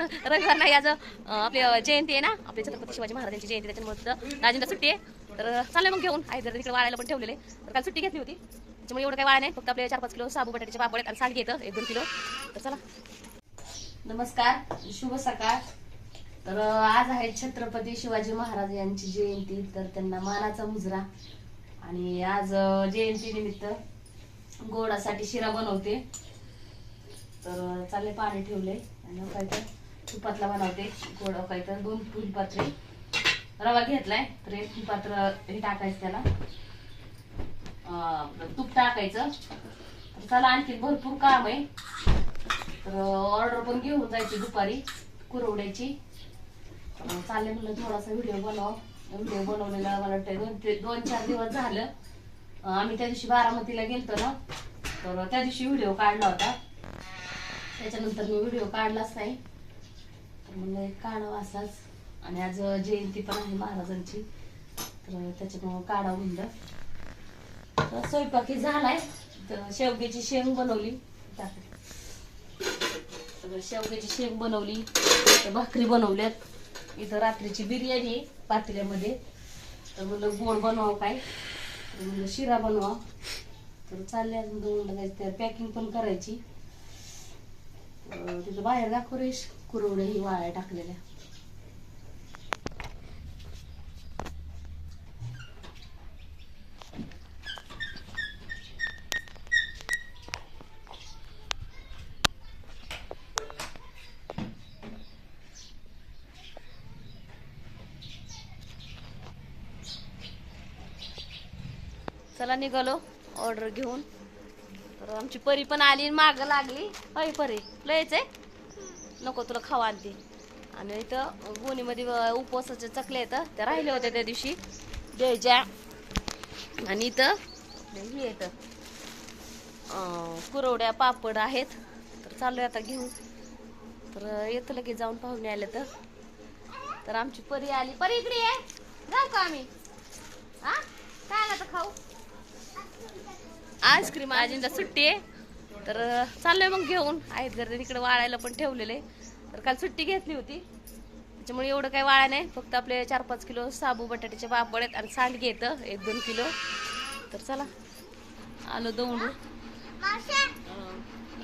रविवार नाही आज आपली जयंती आहे ना आपल्या छत्रपती शिवाजी महाराजांची जयंती त्याच्यामुळे राजेंद्र सुट्टी आहे. तर चाललंय मग घेऊन. आहे जर तिकडे वाळायला पण ठेवलेले तर काल सुट्टी घेतली होती. त्याच्यामुळे एवढं काय वाळा नाही. फक्त आपले चार पाच किलो साबू बटाट्याचे पापड आणि सांडगे घेतं एक दोन किलो. तर चला. नमस्कार. शुभ सकाळ. तर आज आहे छत्रपती शिवाजी महाराज यांची जयंती. तर त्यांना मानाचा मुजरा. आणि आज जयंती निमित्त गोडासाठी शिरा बनवते. तर चालले पाणी ठेवले. आणि काय तर तुपातला बनवते गोड काय तर दोन फुलपात्रे रवा घेतलाय तर एक फुलपात्र हे टाकायचं त्याला. तूप टाकायचं. तर चला आणखी भरपूर काम आहे. तर ऑर्डर पण घेऊन जायची दुपारी कुरवड्याची. अं, चालले म्हणलं थोडासा व्हिडिओ बनव. व्हिडिओ बनवलेला मला वाटतं दोन ते दोन चार दिवस झालं. आम्ही त्या दिवशी बारामतीला गेलतो ना तर त्या दिवशी व्हिडिओ काढला होता. त्याच्यानंतर मी व्हिडिओ काढलाच नाही. म्हणलं एक काढावा असाच. आणि आज जयंती पण आहे महाराजांची. तर त्याच्यामुळं काढावं म्हणलं तर स्वयंपाकी झालाय. तर शेवग्याची शेंग बनवली. तर शेवग्याची शेंग बनवली. तर भाकरी बनवल्यात. इथं रात्रीची बिर्याणी आहे पातेल्यामध्ये. तर म्हणलं गोड बनवावं काय? तर म्हणलं शिरा बनवा. तर चालले अजून दोन लागायचं पॅकिंग पण करायची. तिथं बाहेर दाखव रेश. कुरवड्या ही वाळ्या टाकलेल्या. चला निघालो ऑर्डर घेऊन. तर आमची परी पण आली माग लागली. अय परी लयच आहे. नको तुला खावा आणते. आणि इथं गोणीमध्ये उपवासाच्या उपवासाचे चकले येतं त्या राहिल्या होत्या त्या दिवशी. द्यायच्या. आणि इथं हे येतं कुरवड्या पापड आहेत. तर चाललोय आता घेऊन. तर येतं लगेच जाऊन पाहुणे आले तर. तर आमची परी आली. परी इकडे ये. जाऊ का आम्ही? हा? काय आला तर खाऊ? आईस्क्रीम आजींना सुट्टी आहे. तर चाललोय मग घेऊन. आहेत घर तिकडे वाळायला पण ठेवलेले. तर काल सुट्टी घेतली होती. त्याच्यामुळे एवढं काही वाळा नाही. फक्त आपले चार पाच किलो साबू बटाट्याचे पापड आहेत आणि सांडगे येतं एक दोन किलो. तर चला आलो दौंड.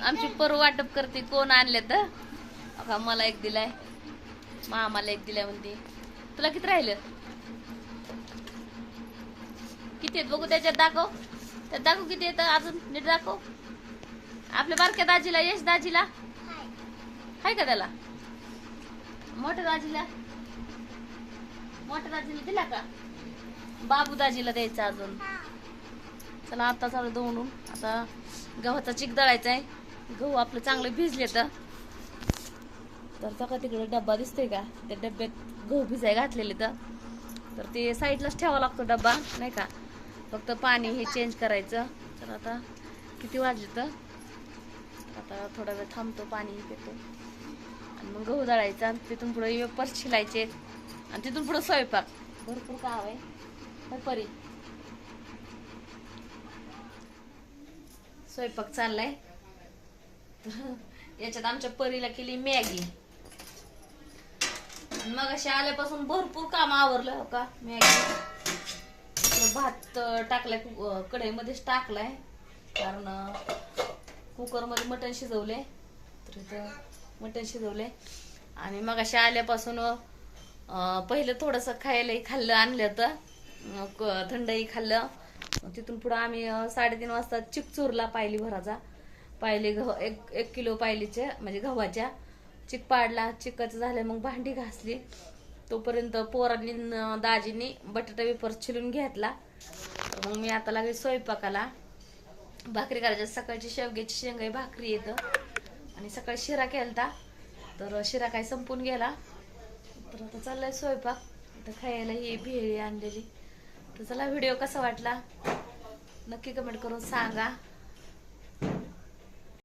आमची परू वाटप करते. कोण आणले तर अका मला एक दिलाय. मामाला एक दिलाय म्हणते. तुला किती राहिलं? किती आहेत? बघू त्याच्यात दाखव. त्यात दाखव किती येतं अजून नीट दाखव. आपल्या बारक्या दाजीला यश दाजीला? हाय का त्याला? मोठ्या दाजीला? मोठ्या दाजीला दिला का? बाबू दाजीला द्यायचा अजून. चला आता चालू दोनून आता गव्हाचा चिक दळायचा आहे गहू आपलं चांगलं भिजले तर. तर का तिकडे डब्बा दिसतोय का? त्या डब्यात गहू भिजाय घातलेले तर. तर ते साईडलाच ठेवावा लागतो डब्बा नाही का? फक्त पाणी हे चेंज करायचं. तर आता किती वाजले तर? आता थोडा वेळ थांबतो पाणी पितो. आणि मग गहू दळायचा आणि तिथून पुढे वेपर शिलायचे. आणि तिथून पुढे स्वयंपाक. भरपूर काम आहे. परी. स्वयंपाक चाललाय. याच्यात आमच्या परीला केली मॅगी. मग अशा आल्यापासून भरपूर काम आवरलं हो का मॅगी. भात टाकलाय कढईमध्येच टाकलाय. कारण कुकरमध्ये मटण शिजवले. तर इथं मटण शिजवले. आणि मग अशा आल्यापासून पहिलं थोडस खायलाही खाल्लं आणलं तर क- थंडही खाल्लं. तिथून पुढं आम्ही साडेतीन वाजता चिकचूरला पायली भराचा पायली गह एक एक किलो पायलीच्या म्हणजे गव्हाच्या. चिक पाडला चिकाचं झालं मग भांडी घासली. तोपर्यंत पोरांनी दाजीनी दाजींनी बटाटा वेपर छिलून घेतला. मग मी आता लागली स्वयंपाकाला. भाकरी करायच्या. सकाळची शेवग्याची शेंगाई भाकरी येतं. आणि सकाळी शिरा केलता. तर शिरा काय संपून गेला. तर आता चाललाय स्वयंपाक. तर खायला ही भेळी आणलेली. तर चला व्हिडिओ कसा वाटला? नक्की कमेंट करून सांगा.